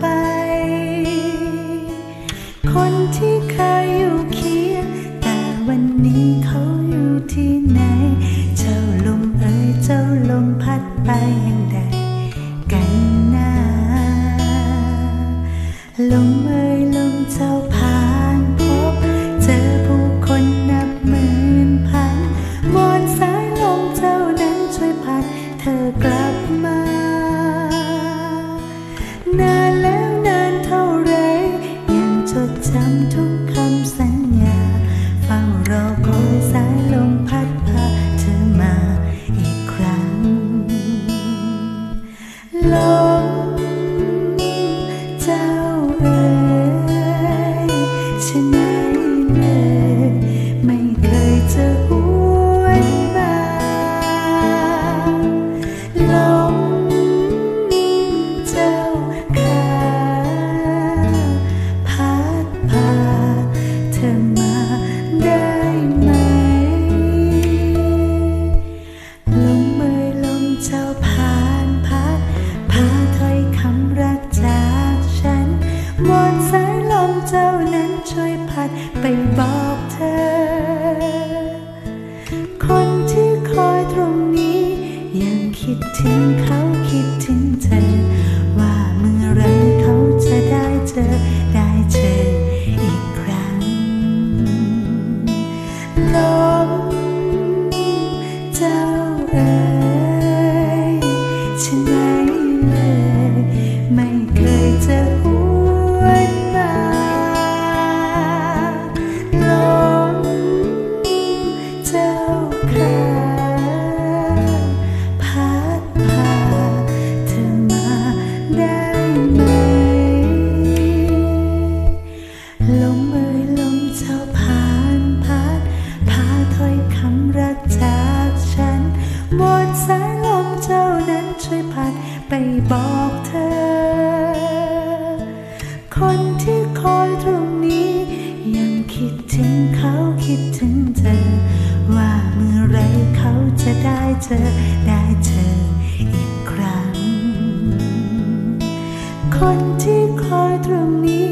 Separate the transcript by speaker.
Speaker 1: ไป คนที่เคยอยู่เคียงแต่วันนี้เขาอยู่ที่ไหน เจ้าลมเอ้ยเจ้าลมพัดไปอย่างใดกันนะลมเอ้ยลมเจ้าผ่านพบ เจอผู้คนนับหมื่นพันวอนสายลมเจ้านั้นช่วยพัดเธอกลับมาน จ เจ้านั้นช่วยพัดไปบอกเธอ คนที่คอยตรงนี้ ยังคิดถึงเขาคิดถึงเธอ ว่าเมื่อไรเขาจะได้เจอได้เจออีกครั้งลมเจ้าเอ๋ยฉันไหนเลย นวนสายลมเจ้านั้นช่วยพัดไปบอกเธอ คนที่คอยตรงนี้ ยังคิดถึงเขาคิดถึงเธอ ว่าเมื่อไรเขาจะได้เจอได้เจออีกครั้ง คนที่คอยตรงนี้